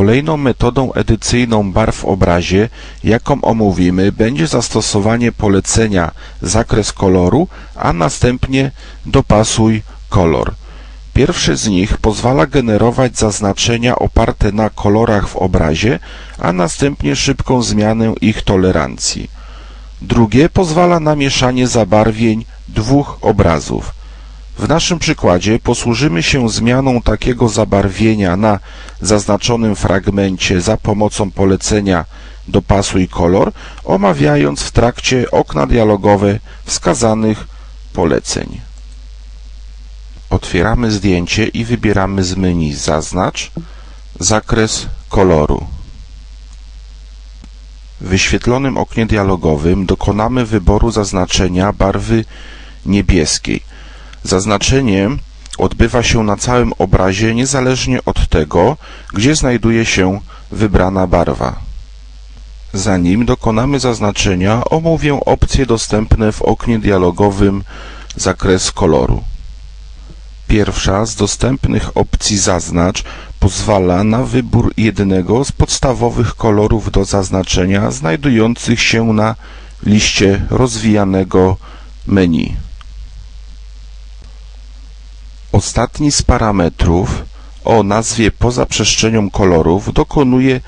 Kolejną metodą edycyjną barw w obrazie, jaką omówimy, będzie zastosowanie polecenia zakres koloru, a następnie dopasuj kolor. Pierwszy z nich pozwala generować zaznaczenia oparte na kolorach w obrazie, a następnie szybką zmianę ich tolerancji. Drugie pozwala na mieszanie zabarwień dwóch obrazów. W naszym przykładzie posłużymy się zmianą takiego zabarwienia na zaznaczonym fragmencie za pomocą polecenia dopasuj kolor, omawiając w trakcie okna dialogowe wskazanych poleceń. Otwieramy zdjęcie i wybieramy z menu Zaznacz, zakres koloru. W wyświetlonym oknie dialogowym dokonamy wyboru zaznaczenia barwy niebieskiej. Zaznaczenie odbywa się na całym obrazie niezależnie od tego, gdzie znajduje się wybrana barwa. Zanim dokonamy zaznaczenia, omówię opcje dostępne w oknie dialogowym Zakres koloru. Pierwsza z dostępnych opcji Zaznacz pozwala na wybór jednego z podstawowych kolorów do zaznaczenia znajdujących się na liście rozwijanego menu. Ostatni z parametrów o nazwie poza przestrzenią kolorów dokonuje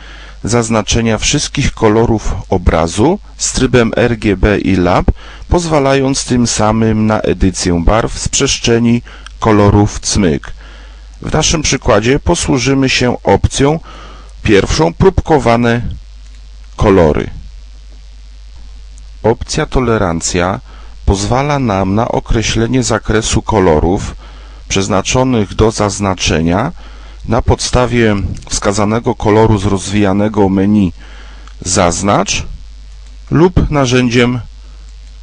zaznaczenia wszystkich kolorów obrazu z trybem RGB i Lab, pozwalając tym samym na edycję barw z przestrzeni kolorów cmyk. W naszym przykładzie posłużymy się opcją pierwszą próbkowane kolory. Opcja tolerancja pozwala nam na określenie zakresu kolorów przeznaczonych do zaznaczenia na podstawie wskazanego koloru z rozwijanego menu Zaznacz lub narzędziem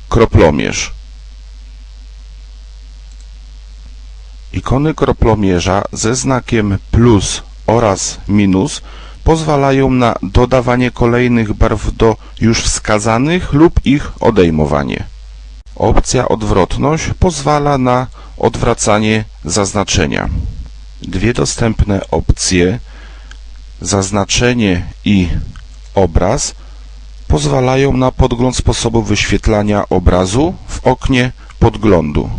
Kroplomierz. Ikony kroplomierza ze znakiem plus oraz minus pozwalają na dodawanie kolejnych barw do już wskazanych lub ich odejmowanie. Opcja odwrotność pozwala na odwracanie zaznaczenia. Dwie dostępne opcje zaznaczenie i obraz pozwalają na podgląd sposobu wyświetlania obrazu w oknie podglądu.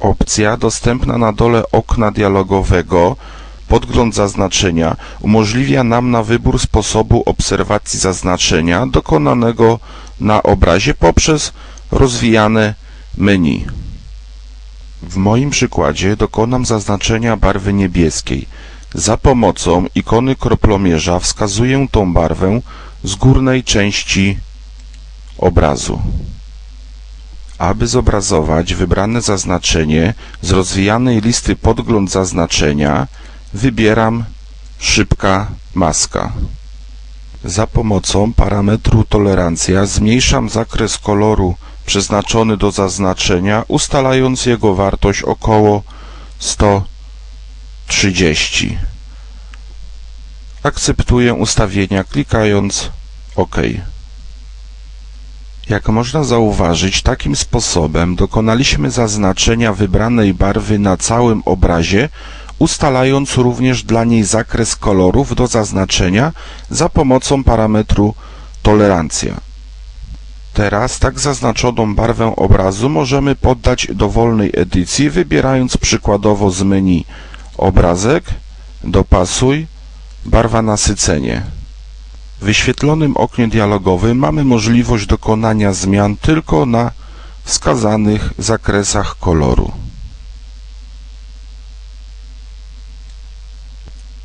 Opcja dostępna na dole okna dialogowego Podgląd zaznaczenia umożliwia nam na wybór sposobu obserwacji zaznaczenia dokonanego na obrazie poprzez rozwijane menu. W moim przykładzie dokonam zaznaczenia barwy niebieskiej. Za pomocą ikony kroplomierza wskazuję tą barwę z górnej części obrazu. Aby zobrazować wybrane zaznaczenie z rozwijanej listy podgląd zaznaczenia, wybieram szybka maska. Za pomocą parametru tolerancja zmniejszam zakres koloru przeznaczony do zaznaczenia, ustalając jego wartość około 130. Akceptuję ustawienia klikając OK. Jak można zauważyć, takim sposobem dokonaliśmy zaznaczenia wybranej barwy na całym obrazie, ustalając również dla niej zakres kolorów do zaznaczenia za pomocą parametru tolerancja. Teraz tak zaznaczoną barwę obrazu możemy poddać dowolnej edycji, wybierając przykładowo z menu Obrazek, Dopasuj, Barwa nasycenie. W wyświetlonym oknie dialogowym mamy możliwość dokonania zmian tylko na wskazanych zakresach koloru.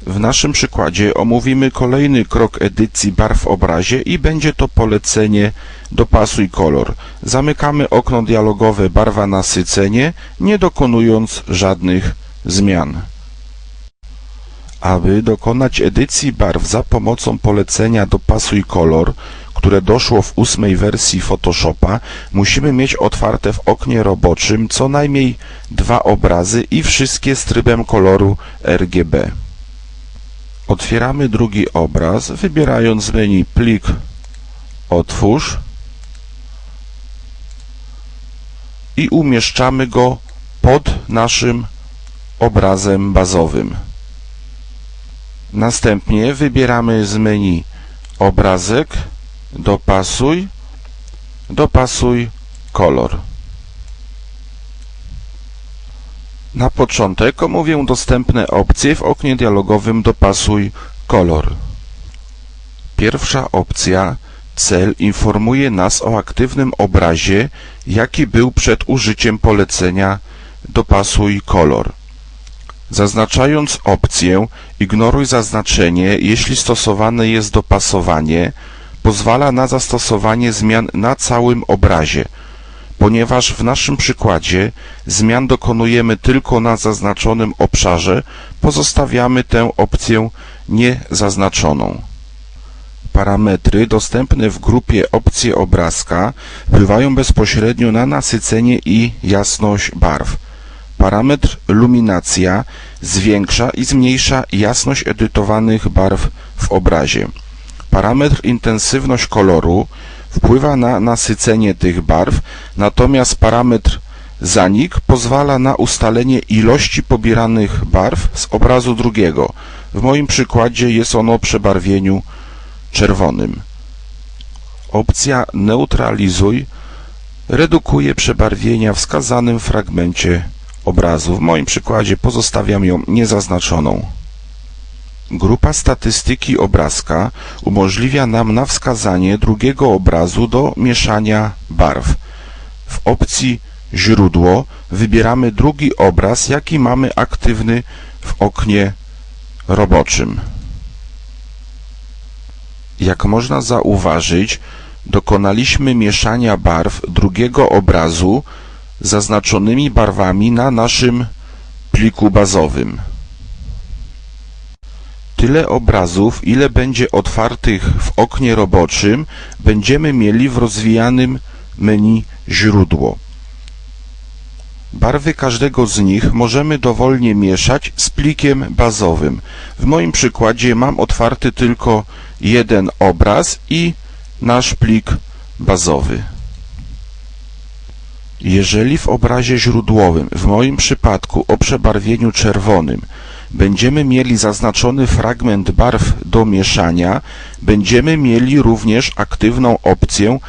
W naszym przykładzie omówimy kolejny krok edycji barw w obrazie i będzie to polecenie Dopasuj kolor. Zamykamy okno dialogowe Barwa nasycenie, nie dokonując żadnych zmian. Aby dokonać edycji barw za pomocą polecenia Dopasuj kolor, które doszło w ósmej wersji Photoshopa, musimy mieć otwarte w oknie roboczym co najmniej dwa obrazy i wszystkie z trybem koloru RGB. Otwieramy drugi obraz, wybierając z menu Plik Otwórz i umieszczamy go pod naszym obrazem bazowym. Następnie wybieramy z menu obrazek, dopasuj, dopasuj kolor. Na początek omówię dostępne opcje w oknie dialogowym dopasuj kolor. Pierwsza opcja Cel informuje nas o aktywnym obrazie, jaki był przed użyciem polecenia dopasuj kolor. Zaznaczając opcję ignoruj zaznaczenie, jeśli stosowane jest dopasowanie, pozwala na zastosowanie zmian na całym obrazie. Ponieważ w naszym przykładzie zmian dokonujemy tylko na zaznaczonym obszarze, pozostawiamy tę opcję niezaznaczoną. Parametry dostępne w grupie Opcje obrazka wpływają bezpośrednio na nasycenie i jasność barw. Parametr Luminacja zwiększa i zmniejsza jasność edytowanych barw w obrazie. Parametr Intensywność koloru wpływa na nasycenie tych barw, natomiast parametr Zanik pozwala na ustalenie ilości pobieranych barw z obrazu drugiego. W moim przykładzie jest ono o przebarwieniu czerwonym. Opcja Neutralizuj redukuje przebarwienia w wskazanym fragmencie obrazu. W moim przykładzie pozostawiam ją niezaznaczoną. Grupa statystyki obrazka umożliwia nam na wskazanie drugiego obrazu do mieszania barw. W opcji Źródło wybieramy drugi obraz, jaki mamy aktywny w oknie roboczym. Jak można zauważyć, dokonaliśmy mieszania barw drugiego obrazu zaznaczonymi barwami na naszym pliku bazowym. Tyle obrazów, ile będzie otwartych w oknie roboczym, będziemy mieli w rozwijanym menu źródło. Barwy każdego z nich możemy dowolnie mieszać z plikiem bazowym. W moim przykładzie mam otwarty tylko jeden obraz i nasz plik bazowy. Jeżeli w obrazie źródłowym, w moim przypadku o przebarwieniu czerwonym, będziemy mieli zaznaczony fragment barw do mieszania, będziemy mieli również aktywną opcję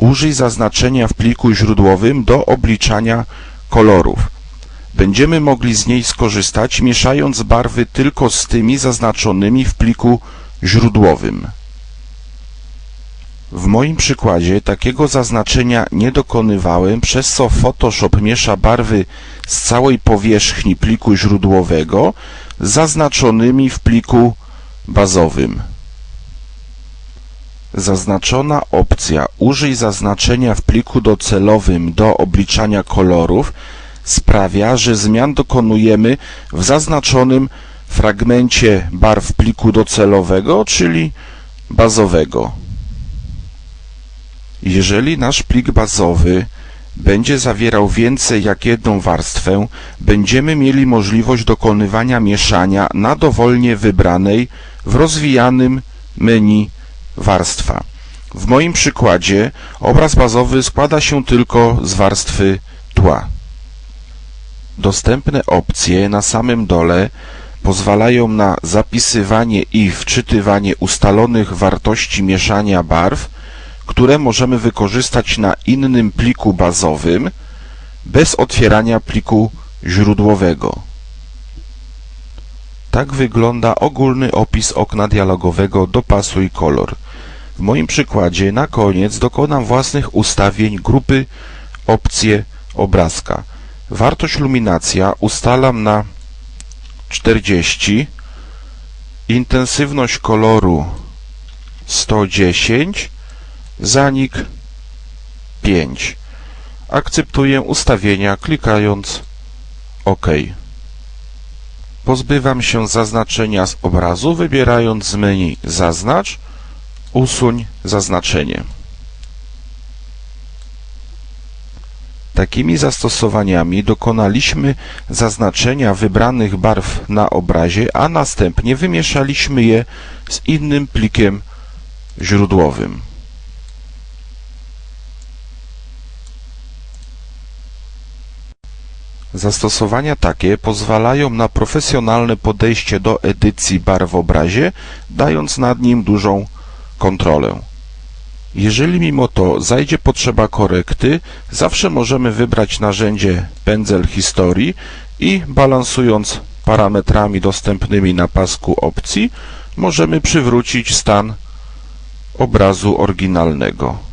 Użyj zaznaczenia w pliku źródłowym do obliczania kolorów. Będziemy mogli z niej skorzystać mieszając barwy tylko z tymi zaznaczonymi w pliku źródłowym. W moim przykładzie takiego zaznaczenia nie dokonywałem, przez co Photoshop miesza barwy z całej powierzchni pliku źródłowego zaznaczonymi w pliku bazowym. Zaznaczona opcja Użyj zaznaczenia w pliku docelowym do obliczania kolorów sprawia, że zmian dokonujemy w zaznaczonym fragmencie barw pliku docelowego, czyli bazowego. Jeżeli nasz plik bazowy będzie zawierał więcej jak jedną warstwę, będziemy mieli możliwość dokonywania mieszania na dowolnie wybranej w rozwijanym menu warstwa. W moim przykładzie obraz bazowy składa się tylko z warstwy tła. Dostępne opcje na samym dole pozwalają na zapisywanie i wczytywanie ustalonych wartości mieszania barw, które możemy wykorzystać na innym pliku bazowym bez otwierania pliku źródłowego. Tak wygląda ogólny opis okna dialogowego Dopasuj kolor. W moim przykładzie na koniec dokonam własnych ustawień grupy opcje obrazka. Wartość luminacja ustalam na 40, intensywność koloru 110, zanik 5. Akceptuję ustawienia klikając OK. Pozbywam się zaznaczenia z obrazu wybierając z menu Zaznacz, Usuń zaznaczenie. Takimi zastosowaniami dokonaliśmy zaznaczenia wybranych barw na obrazie, a następnie wymieszaliśmy je z innym plikiem źródłowym. Zastosowania takie pozwalają na profesjonalne podejście do edycji barw w obrazie, dając nad nim dużą kontrolę. Jeżeli mimo to zajdzie potrzeba korekty, zawsze możemy wybrać narzędzie pędzel historii i balansując parametrami dostępnymi na pasku opcji, możemy przywrócić stan obrazu oryginalnego.